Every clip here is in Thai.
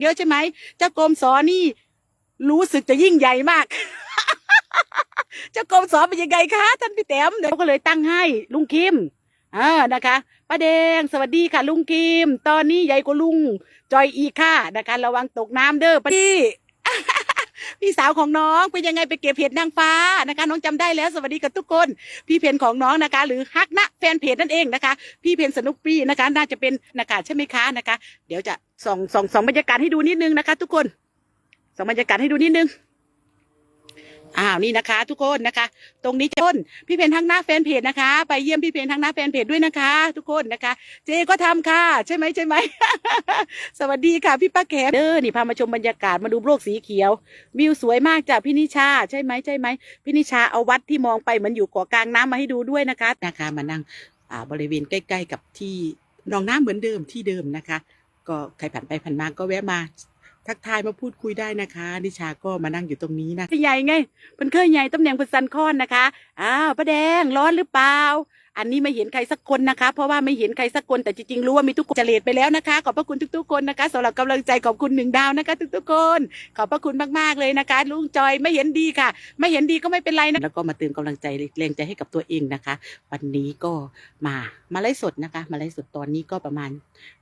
เยอะใช่ไหมเจ้ากรมสอนี่ รู้สึกจะยิ่งใหญ่มาก เจ้ากรมสอเป็นยังไงคะท่านพี่แต้มเดี๋ยวก็เลยตั้งให้ลุงคิมอ่านะคะป้าแดงสวัสดีค่ะ ลุงคิม ตอนนี้ใหญ่กว่าลุง จอยอีค่ะนะคะ ระวังตกน้ำเด้อป้าดี พี่สาวของน้องเป็นยังไงไปเก็บเห็ดนางฟ้านะคะ น้องจำได้แล้วสวัสดีกับทุกคน พี่เพนของน้องนะคะ หรือฮักนะแฟนเพจนั่นเองนะคะ พี่เพนสนุกปี้นะคะ น่าจะเป็นนะคะใช่ไหมคะนะคะ เดี๋ยวจะส่องส่องส่องบรรยากาศให้ดูนิดนึงนะคะ ทุกคนส่องบรรยากาศให้ดูนิดนึง อ้าวนี่นะคะ ทุกคนนะคะ ตรงนี้จะต้นพี่เพนทั้งหน้าแฟนเพจนะคะ ไปเยี่ยมพี่เพนทั้งหน้าแฟนเพจด้วยนะคะ ทุกคนนะคะ เจก็ทำค่ะ ใช่ไหมใช่ไหม สวัสดีค่ะพี่ป้าแขมเด้อนี่พามาชมบรรยากาศมาดูโลกสีเขียว วิวสวยมากจากพี่นิชา ใช่ไหมใช่ไหมพี่นิชาเอาวัดที่มองไปเหมือนอยู่เกาะกลางน้ำมาให้ดูด้วยนะคะนะคะมานั่งอ่าบริเวณใกล้ ๆ กับที่หนองน้ำเหมือนเดิมที่เดิมนะคะ ก็ใครผ่านไปผ่านมาก็แวะมา ทักทายมาพูดคุยได้นะคะ นิชาก็มานั่งอยู่ตรงนี้นะใหญ่ไงเป็นเคยใหญ่ตำแหน่งเป็นซันคอนนะคะอ้าวป้าแดงร้อนหรือเปล่า อันนี้ไม่เห็นใครสักคนนะคะ เพราะว่าไม่เห็นใครสักคนแต่จริงๆรู้ว่ามีทุกคนเฉลดไปแล้วนะคะ ขอบพระคุณทุกๆคนนะคะสำหรับกำลังใจขอบคุณหนึ่งดาวนะคะ ทุกๆคน ขอบพระคุณมากๆเลยนะคะ ลุงจอยไม่เห็นดีค่ะ ไม่เห็นดีก็ไม่เป็นไรนะแล้วก็มาเติมกำลังใจแรงใจให้กับตัวเองนะคะ วันนี้ก็มามาไลฟ์สดนะคะ มาไลฟ์สดตอนนี้ก็ประมาณ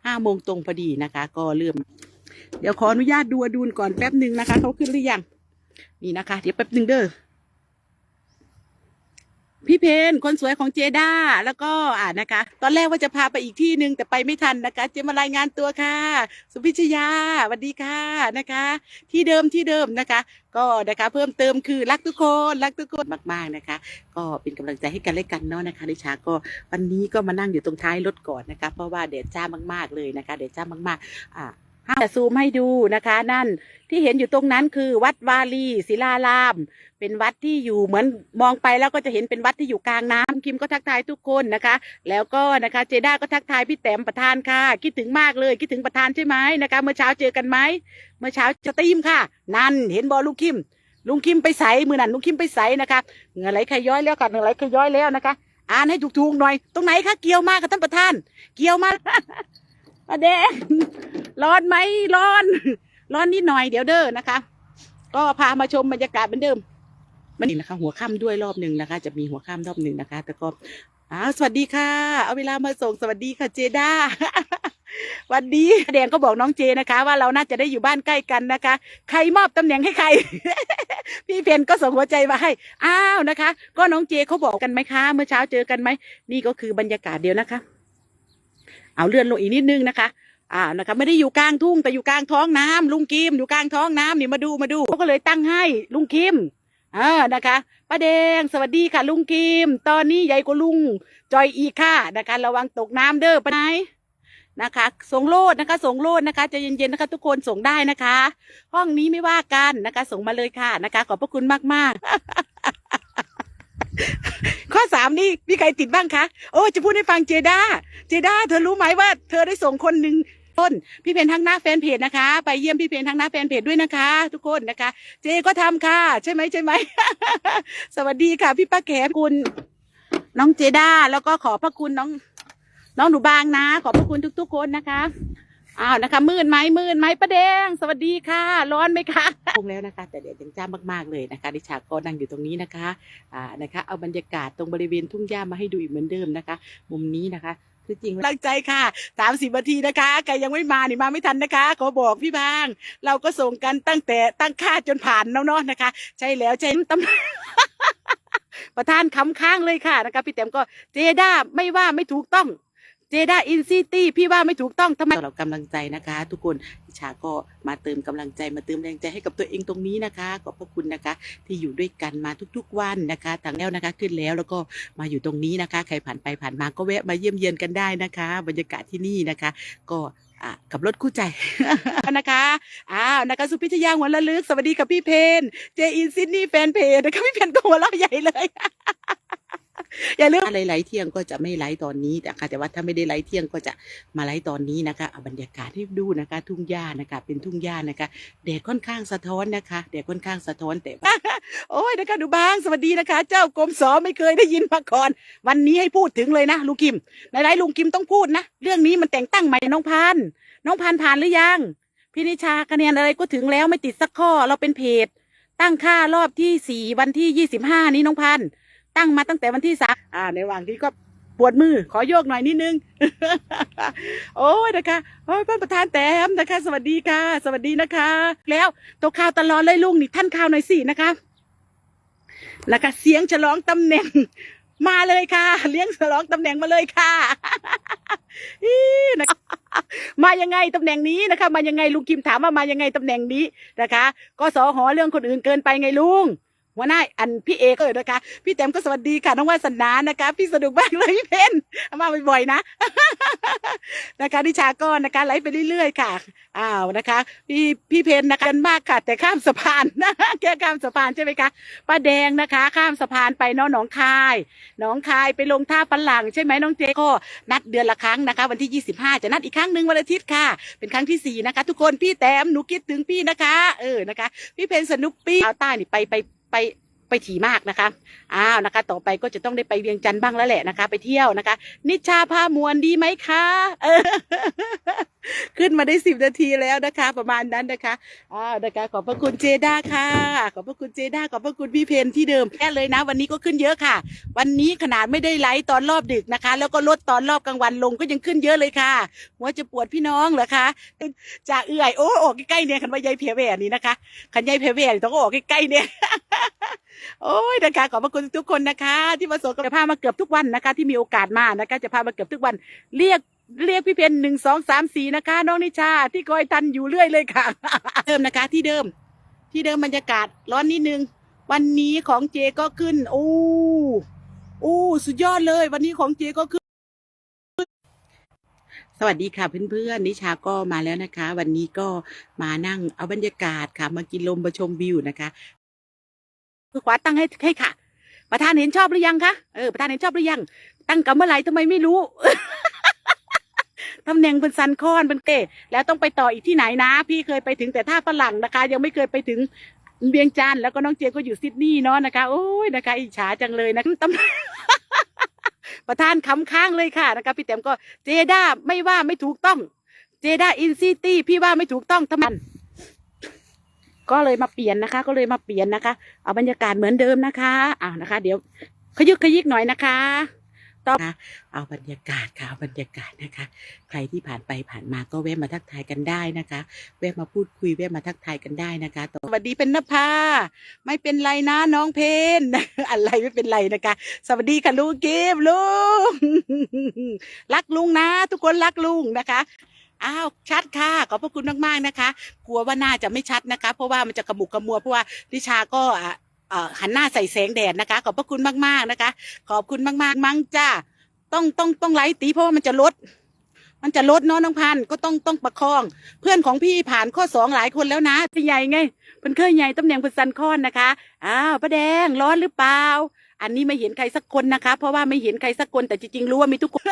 ห้าโมงตรงพอดีนะคะ ก็เริ่ม เดี๋ยวขออนุญาตดูอดูนก่อนแป๊บหนึ่งนะคะเขาขึ้นหรือยังนี่นะคะ เดี๋ยวแป๊บหนึ่งเด้อพี่เพนคนสวยของเจด้าแล้วก็อ่านะคะ ตอนแรกว่าจะพาไปอีกที่หนึ่งแต่ไปไม่ทันนะคะ เจมารายงานตัวค่ะ สุพิชยาสวัสดีค่ะนะคะ ที่เดิมที่เดิมนะคะ ก็นะคะ เพิ่มเติมคือรักทุกคนรักทุกคนมากๆนะคะ ก็เป็นกำลังใจให้กันและกันเนาะนะคะดิชาก็วันนี้ก็มานั่งอยู่ตรงท้ายรถก่อนนะคะ เพราะว่าแดดจ้ามาก ๆเลยนะคะแดดจ้ามากๆอ่า จะซูมให้ดูนะคะ นั่นที่เห็นอยู่ตรงนั้นคือวัดวาลีศิลาราม เป็นวัดที่อยู่เหมือนมองไปแล้วก็จะเห็นเป็นวัดที่อยู่กลางน้ำคิมก็ทักทายทุกคนนะคะ แล้วก็นะคะเจด้าก็ทักทายพี่แต้มประธานค่ะ คิดถึงมากเลย คิดถึงประธานใช่ไหมนะคะ เมื่อเช้าเจอกันไหมเมื่อเช้าจะตีมค่ะ นั่นเห็นบอลุงคิมลุงคิมไปใสมือนั่นลุงคิมไปใสนะคะเหงื่อไหลขย้อยแล้วค่ะเหงื่อไหลขย้อยแล้วนะคะ อ่านให้ถูกๆหน่อย ตรงไหนคะเกี่ยวมากกับท่านประธาน เกี่ยวมาก ประเดง ร้อนไหมร้อน ร้อนนิดหน่อยเดี๋ยวเด้อนะคะ ก็พามาชมบรรยากาศเหมือนเดิมมันนี่นะคะ หัวค่ำด้วยรอบหนึ่งนะคะ จะมีหัวค่ำรอบหนึ่งนะคะ แต่ก็อ้าวสวัสดีค่ะ เอาเวลามาส่งสวัสดีค่ะเจด้าวันนี้แดงก็บอกน้องเจนะคะ ว่าเราน่าจะได้อยู่บ้านใกล้กันนะคะ ใครมอบตำแหน่งให้ใคร พี่เพนก็ส่งหัวใจมาให้อ้าวนะคะ ก็น้องเจเขาบอกกันไหมคะ เมื่อเช้าเจอกันไหมนี่ก็คือบรรยากาศเดียวนะคะ เอาเลื่อนลงอีกนิดนึงนะคะ อ่านะคะไม่ได้อยู่กลางทุ่งแต่อยู่กลางท้องน้ำลุงกิมอยู่กลางท้องน้ำนี่มาดูมาดูเขาก็เลยตั้งให้ลุงคิมอ่านะคะป้าแดงสวัสดีค่ะ ลุงคิม ตอนนี้ใหญ่กว่าลุงจอยอีค่ะนะคะระวังตกน้ำเด้อไปไหนนะคะส่งโลดนะคะ ส่งโลดนะคะจะเย็นๆนะคะทุกคนส่งได้นะคะ ห้องนี้ไม่ว่ากันนะคะ ส่งมาเลยค่ะนะคะ ขอบพระคุณมากๆ ข้อสามนี่มีใครติดบ้างคะ โอ้จะพูดให้ฟังเจด้า เจด้าเธอรู้ไหมว่า เธอได้ส่งคนหนึ่งต้นพี่เพนทั้งหน้าแฟนเพจนะคะ ไปเยี่ยมพี่เพนทั้งหน้าแฟนเพจด้วยนะคะ ทุกคนนะคะ เจก็ทำค่ะ ใช่ไหมใช่ไหม สวัสดีค่ะ พี่ป้าแขมคุณน้องเจด้าแล้วก็ขอพระคุณน้อง น้องหนูบางนะ ขอบพระคุณทุก ๆ คนนะคะ อ้าวนะคะ มืดไหมมืดไหมป้าแดง สวัสดีค่ะ ร้อนไหมคะคงแล้วนะคะ แต่เดี๋ยวยังจ้ามากๆเลยนะคะ ดิชาก็นั่งอยู่ตรงนี้นะคะอ่านะคะเอาบรรยากาศตรงบริเวณทุ่งหญ้ามาให้ดูอีกเหมือนเดิมนะคะ มุมนี้นะคะคือจริงตั้งใจค่ะสามสิบนาทีนะคะใครยังไม่มานี่มาไม่ทันนะคะขอบอกพี่บาง เราก็ส่งกันตั้งแต่ตั้งค่าจนผ่านแล้วเนาะนะคะ ใช่แล้วใช่ตำประธานคำค้างเลยค่ะนะคะพี่แต้มก็เจด้าไม่ว่าไม่ถูกต้อง เจด้าอินซิตี้พี่ว่าไม่ถูกต้องทำไมสำหรับกำลังใจนะคะ ทุกคนพิชาก็มาเติมกำลังใจมาเติมแรงใจให้กับตัวเองตรงนี้นะคะขอบพระคุณนะคะ ที่อยู่ด้วยกันมาทุกๆวันนะคะทางแล้วนะคะขึ้นแล้วแล้วก็มาอยู่ตรงนี้นะคะ ใครผ่านไปผ่านมาก็แวะมาเยี่ยมเยียนกันได้นะคะ บรรยากาศที่นี่นะคะ ก็อะกับรถคู่ใจนะคะอ้าวนะคะสุพิชยาหัวละลึก สวัสดีกับพี่เพนเจอินซิดนี่แฟนเพจนะคะพี่เพนก็หัวเราะใหญ่เลย อย่าลืมอะไรไลเที่ยงก็จะไม่ไลตอนนี้แต่ค่ะแต่ว่าถ้าไม่ได้ไลเที่ยงก็จะมาไลตอนนี้นะคะเอาบรรยากาศให้ดูนะคะ ทุ่งหญ้านะคะ เป็นทุ่งหญ้านะคะแดดค่อนข้างสะท้อนนะคะแดดค่อนข้างสะท้อนแต่โอ้ยนะคะดูบางสวัสดีนะคะ เจ้ากรมสอไม่เคยได้ยินมาก่อน วันนี้ให้พูดถึงเลยนะลุงกิมในไลฟ์ลุงกิมต้องพูดนะ เรื่องนี้มันแต่งตั้งใหม่น้องพันน้องพันผ่านหรือยังพี่นิชาคะแนนอะไรก็ถึงแล้วไม่ติดสักข้อเราเป็นเพจตั้งค่ารอบที่สี่วันที่ยี่สิบห้านี้น้องพันธ์ ตั้งมาตั้งแต่วันที่สามอ่า ในระหว่างที่ก็ปวดมือขอโยกหน่อยนิดนึง โอ้ยนะคะโอ้ยท่านประธานแต้มนะคะ สวัสดีค่ะ สวัสดีนะคะ แล้วตัวข่าวตลอดเลยลุงนี่ท่านข่าวหน่อยสินะคะนะคะเสียงฉลองตำแหน่งมาเลยค่ะ เลี้ยงฉลองตำแหน่งมาเลยค่ะนะมายังไงตำแหน่งนี้นะคะ มายังไงลุงคิมถามว่ามายังไงตำแหน่งนี้นะคะ ก็สอหอเรื่องคนอื่นเกินไปไงลุง หัวหน้าอันพี่เอก็เออนะคะ พี่แต้มก็สวัสดีค่ะน้องวาสนานะคะ พี่สนุกมากเลยพี่เพนมาบ่อยๆนะ นะคะดิชาก็นะคะไลฟ์ไปเรื่อยๆค่ะอ้าวนะคะ พี่พี่เพนนะคะกันมากค่ะ แต่ข้ามสะพานนะแค่ข้ามสะพานใช่ไหมคะป้าแดงนะคะ ข้ามสะพานไปเน้องหนองคายหนองคายไปลงท่าฝรั่งใช่ไหมน้องเจก็นัดเดือนละครั้งนะคะ วันที่ 25 จะนัดอีกครั้งหนึ่งวันอาทิตย์ค่ะ เป็นครั้งที่สี่นะคะ ทุกคนพี่แต้มหนูคิดถึงพี่นะคะ เออนะคะ พี่เพนสนุกปี้เอาใต้นี่ไปไปไป ไปถี่มากนะคะอ้าวนะคะ ต่อไปก็จะต้องได้ไปเวียงจันทร์บ้างแล้วแหละนะคะ ไปเที่ยวนะคะ นิชาพามวลดีไหมคะเออขึ้นมาได้สิบนาทีแล้วนะคะ ประมาณนั้นนะคะอ้าวนะคะขอบพระคุณเจด้าค่ะ ขอบพระคุณเจด้าขอบพระคุณพี่เพนที่เดิมแค่เลยนะ วันนี้ก็ขึ้นเยอะค่ะ วันนี้ขนาดไม่ได้ไลฟ์ตอนรอบดึกนะคะ แล้วก็ลดตอนรอบกลางวันลงก็ยังขึ้นเยอะเลยค่ะหัวจะปวดพี่น้องเหรอคะจากเอื่อยโอ้ออกใกล้ๆเนี่ยคันว่ายายเพียแหวนนี่นะคะคันยายเพียแหวนต้องออกใกล้ๆเนี่ยโอ้ยนะคะขอบพระคุณทุกคนนะคะ ที่มาส่งกระพามาเกือบทุกวันนะคะ ที่มีโอกาสมานะคะ จะพามาเกือบทุกวันเรียกเรียกพี่เพนหนึ่งสองสามสี่นะคะ น้องนิชาที่คอยทันอยู่เรื่อยเลยค่ะ เดิมนะคะ ที่เดิม ที่เดิมบรรยากาศร้อนนิดนึง วันนี้ของเจก็ขึ้นโอ้โอ้สุดยอดเลย วันนี้ของเจก็ขึ้น สวัสดีค่ะเพื่อนๆนิชาก็มาแล้วนะคะ วันนี้ก็มานั่งเอาบรรยากาศค่ะ มากินลมมาชมวิวนะคะ เพื่อขวาตั้งให้ให้ค่ะ ประธานเห็นชอบหรือยังคะเออประธานเห็นชอบหรือยัง ตั้งกับเมื่อไหร่ทำไมไม่รู้ตำแหน่งเป็นซันคอนเป็นเตแล้วต้องไปต่ออีกที่ไหนนะ พี่เคยไปถึงแต่ท่าฝรั่งนะคะ ยังไม่เคยไปถึงเวียงจันแล้วก็น้องเจก็อยู่ซิดนีย์เนาะนะคะ โอ้ยนะคะ อิจฉาจังเลยนะตำประธานคำค้างเลยค่ะนะคะพี่แต้มก็เจด้าไม่ว่าไม่ถูกต้อง เจด้าอินซิตี้พี่ว่าไม่ถูกต้องทำไม ก็เลยมาเปลี่ยนนะคะ ก็เลยมาเปลี่ยนนะคะ เอาบรรยากาศเหมือนเดิมนะคะอ่านะคะ เดี๋ยวขยึกขยิกหน่อยนะคะต่อนะเอาบรรยากาศค่ะเอาบรรยากาศนะคะ ใครที่ผ่านไปผ่านมาก็แวะมาทักทายกันได้นะคะ แวะมาพูดคุยแวะมาทักทายกันได้นะคะต่อสวัสดีเป็นนภาไม่เป็นไรนะน้องเพนอะไรไม่เป็นไรนะคะ สวัสดีค่ะลุงกิฟลุงรักลุงนะ ทุกคนรักลุงนะคะ อ้าวชัดค่ะขอบพระคุณมากๆนะคะ กลัวว่าน่าจะไม่ชัดนะคะ เพราะว่ามันจะกระมุกกระมัวเพราะว่าดิชาก็หันหน้าใส่แสงแดดนะคะ ขอบพระคุณมากๆนะคะ ขอบคุณมากๆ มั้งจ้าต้องต้องต้องไลฟ์ตีเพราะว่ามันจะลด มันจะลดเนาะน้องพันก็ต้องต้องประคอง เพื่อนของพี่ผ่านข้อสองหลายคนแล้วนะเป็นใหญ่ไงเป็นเคยใหญ่ตำแหน่งเป็นซันคอนนะคะอ้าวป้าแดงร้อนหรือเปล่า อันนี้ไม่เห็นใครสักคนนะคะ เพราะว่าไม่เห็นใครสักคนแต่จริงๆรู้ว่ามีทุกคน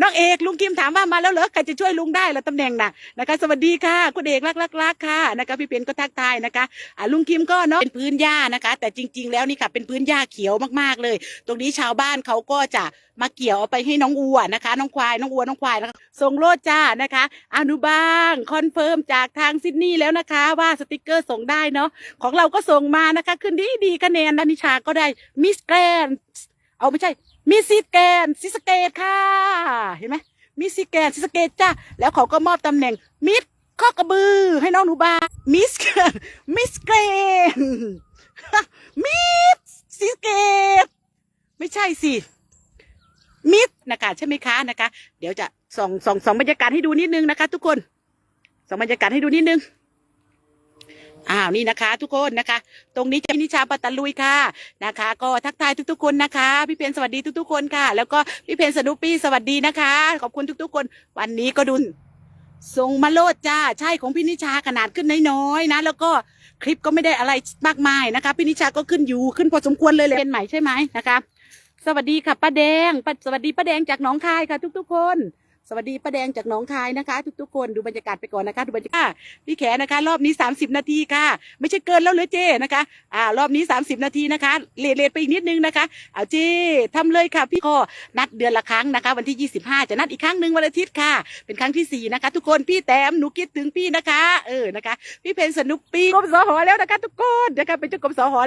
น้องเอกลุงคิมถามว่ามาแล้วเหรอใครจะช่วยลุงได้ละตำแหน่งน่ะนะคะ สวัสดีค่ะคุณเอกรักรักรักค่ะนะคะพี่เป็นก็ทักทายนะคะอ่าลุงคิมก็เนาะเป็นพื้นหญ้านะคะ แต่จริง ๆ แล้วนี่ค่ะเป็นพื้นหญ้าเขียวมากๆเลย ตรงนี้ชาวบ้านเขาก็จะมาเกี่ยวเอาไปให้น้องวัวนะคะ น้องควายน้องวัวน้องควายนะคะส่งโลดจ้านะคะอนุบางคอนเฟิร์มจากทางซิดนีย์แล้วนะคะ ว่าสติกเกอร์ส่งได้เนาะของเราก็ส่งมานะคะขึ้นดีดีคะแนนดานิชาก็ได้มิสแกรนเอาไม่ใช่มิสซิแกนซิสเกตค่ะ เห็นไหมมิสซิแกนซิสเกตจ้าแล้วเขาก็มอบตำแหน่งมิสข้อกระบือให้น้องหนูบามิสมิสเกนมิสซิสเกตไม่ใช่สิมิดนะคะใช่ไหมคะนะคะ เดี๋ยวจะส่องส่องส่องบรรยากาศให้ดูนิดนึงนะคะ ทุกคนส่องบรรยากาศให้ดูนิดนึง อ้าวนี่นะคะ ทุกคนนะคะ ตรงนี้จะนิชาปัตตลุยค่ะนะคะ ก็ทักทายทุก ๆ คนนะคะ พี่เพนสวัสดีทุก ๆ คนค่ะ แล้วก็พี่เพนสนุปปี้สวัสดีนะคะ ขอบคุณทุก ๆ คน วันนี้ก็ดุนส่งมาโลดจ้าใช่ของพี่นิชาขนาดขึ้นน้อยๆนะ แล้วก็คลิปก็ไม่ได้อะไรมากมายนะคะพี่นิชาก็ขึ้นอยู่ขึ้นพอสมควรเลยเลยเป็นใหม่ใช่ไหมนะคะ สวัสดีค่ะป้าแดงสวัสดีป้าแดงจากหนองคายค่ะ ทุก ๆ คน สวัสดีป้าแดงจากหนองคายนะคะ ทุกๆ คนดูบรรยากาศไปก่อนนะคะดูบรรยากาศพี่แขนะคะ รอบนี้ 30 นาทีค่ะ ไม่ใช่เกินแล้วเลยเจนะคะอ่ารอบนี้ 30 นาทีนะคะเลทเลทไปอีกนิดนึงนะคะเอาเจทำเลยค่ะพี่ก็นัดเดือนละครั้งนะคะ วันที่ 25 จะนัดอีกครั้งหนึ่งวันอาทิตย์ค่ะ เป็นครั้งที่4นะคะทุกคนพี่แต้มหนูคิดถึงพี่นะคะ เออนะคะ พี่เพนสนุกปีกรมสหอแล้วนะคะ ทุกคนนะคะเป็นเจ้ากรมสหอแล้ว